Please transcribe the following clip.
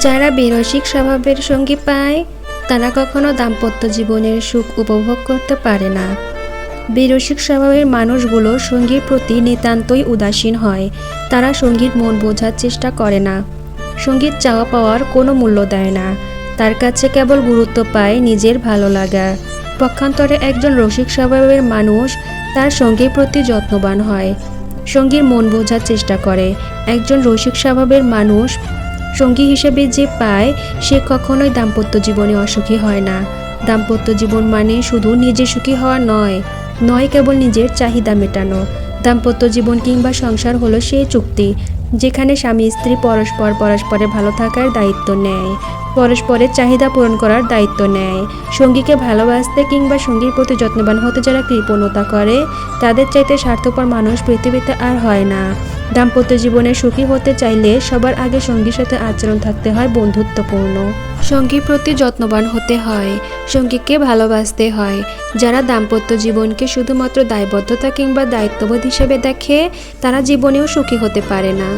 যারা বিরসিক স্বভাবের সঙ্গী পায়, তারা কখনো দাম্পত্য জীবনের সুখ উপভোগ করতে পারে না। বিরসিক স্বভাবের মানুষগুলো সঙ্গীর প্রতি নিতান্তই উদাসীন হয়। তারা সঙ্গীর মন বোঝার চেষ্টা করে না। সংগীত চাওয়া পাওয়ার কোনো মূল্য দেয় না। তার কাছে কেবল গুরুত্ব পায় নিজের ভালো লাগা। পক্ষান্তরে একজন রসিক স্বভাবের মানুষ তার সঙ্গীর প্রতি যত্নবান হয়। সঙ্গীর মন বোঝার চেষ্টা করে। একজন রসিক স্বভাবের মানুষ সঙ্গী হিসেবে যে পায়, সে কখনোই দাম্পত্য জীবনে অসুখী হয় না। দাম্পত্য জীবন মানে শুধু নিজে সুখী হওয়া নয় নয় কেবল নিজের চাহিদা মেটানো। দাম্পত্য জীবন কিংবা সংসার হলো সেই চুক্তি, যেখানে স্বামী স্ত্রী পরস্পর পরস্পরের ভালো থাকার দায়িত্ব নেয়, পরস্পরের চাহিদা পূরণ করার দায়িত্ব নেয়। সঙ্গীকে ভালোবাসতে কিংবা সঙ্গীর প্রতি যত্নবান হতে যারা কৃপণতা করে, তাদের চাইতে স্বার্থপর মানুষ পৃথিবীতে আর হয় না। দাম্পত্য জীবনে সুখী হতে চাইলে সবার আগে সঙ্গীর সাথে আচরণ থাকতে হয় বন্ধুত্বপূর্ণ। সঙ্গীর প্রতি যত্নবান হতে হয়, সঙ্গীকে ভালোবাসতে হয়। যারা দাম্পত্য জীবনকে শুধুমাত্র দায়বদ্ধতা কিংবা দায়িত্ববোধ হিসেবে দেখে, তারা জীবনেও সুখী হতে পারে না।